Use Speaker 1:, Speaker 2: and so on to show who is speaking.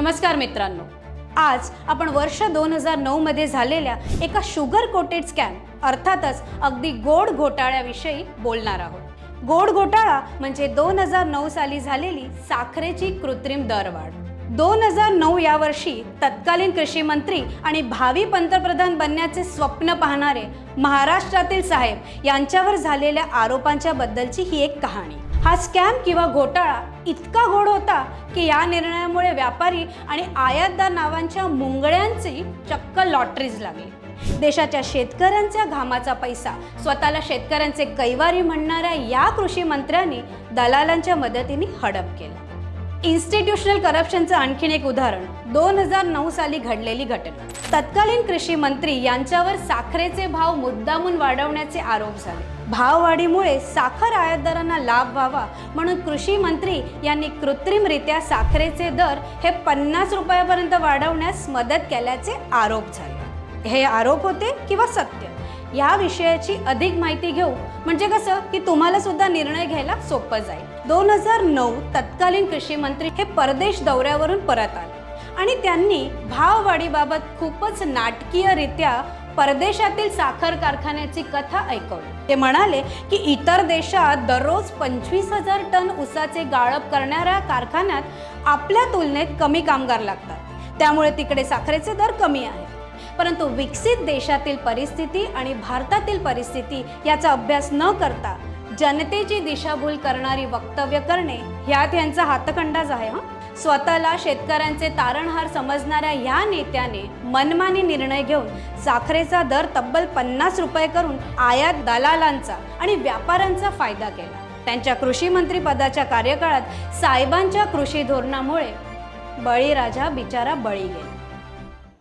Speaker 1: नमस्कार मित्रांनो. आज आपण वर्ष दोन हजार नऊ मध्ये झालेल्या एका शुगर कोटेड स्कॅम अर्थातच अगदी गोड घोटाळ्याविषयी बोलणार आहोत. गोड घोटाळा म्हणजे दोन हजार नऊ साली झालेली साखरेची कृत्रिम दरवाढ. दोन हजार नऊ या वर्षी तत्कालीन कृषी मंत्री आणि भावी पंतप्रधान बनण्याचे स्वप्न पाहणारे महाराष्ट्रातील साहेब यांच्यावर झालेल्या आरोपांच्या बद्दलची ही एक कहाणी. हा स्कॅम किंवा घोटाळा इतका गोड होता की या निर्णयामुळे व्यापारी आणि आयातदार नावांच्या मुंगळ्यांची चक्क लॉटरीज लागली. देशाच्या शेतकऱ्यांच्या घामाचा पैसा स्वतःला शेतकऱ्यांचे कैवारी म्हणणाऱ्या या कृषी मंत्र्यांनी दलालांच्या मदतीने हडप केला. इन्स्टिट्यूशनल करप्शनचं आणखीन एक उदाहरण दोन हजार नऊ साली घडलेली घटना. तत्कालीन कृषी मंत्री यांच्यावर साखरेचे भाव मुद्दामून वाढवण्याचे आरोप झाले. भाववाढीमुळे साखर आयातदारांना लाभ व्हावा म्हणून कृषी मंत्री यांनी कृत्रिमरित्या साखरेचे दर हे पन्नास रुपयापर्यंत वाढवण्यास मदत केल्याचे आरोप झाले. हे आरोप होते किंवा सत्य? या विषयाची अधिक माहिती घेऊ. म्हणजे कसं? की तुम्हाला सुद्धा निर्णय घ्यायला सोपं जाईल. दोन हजार नऊ तत्कालीन कृषी मंत्री हे परदेश दौऱ्यावरून परत आले. आणि त्यांनी भाववाढीबाबत खूपच नाटकीयरित्या परदेशातील साखर कारखान्याची कथा ऐकवली. ते म्हणाले की इतर देशात दररोज पंचवीस हजार टन ऊसाचे गाळप करणाऱ्या कारखान्यात आपल्या तुलनेत कमी कामगार लागतात. त्यामुळे तिकडे साखरेचे दर कमी आहेत. परंतु विकसित देशातील परिस्थिती आणि भारतातील परिस्थिती याचा अभ्यास न करता जनतेची दिशाभूल करणारी वक्तव्य करणे ह्यात यांचा हातखंडाच आहे हां. स्वतःला शेतकऱ्यांचे तारणहार समजणाऱ्या या नेत्याने मनमानी निर्णय घेऊन साखरेचा दर तब्बल पन्नास रुपये करून आयात दलालांचा आणि व्यापाऱ्यांचा फायदा केला. त्यांच्या कृषी मंत्री पदाच्या कार्यकाळात साहेबांच्या कृषी धोरणामुळे बळीराजा बिचारा बळी गेला.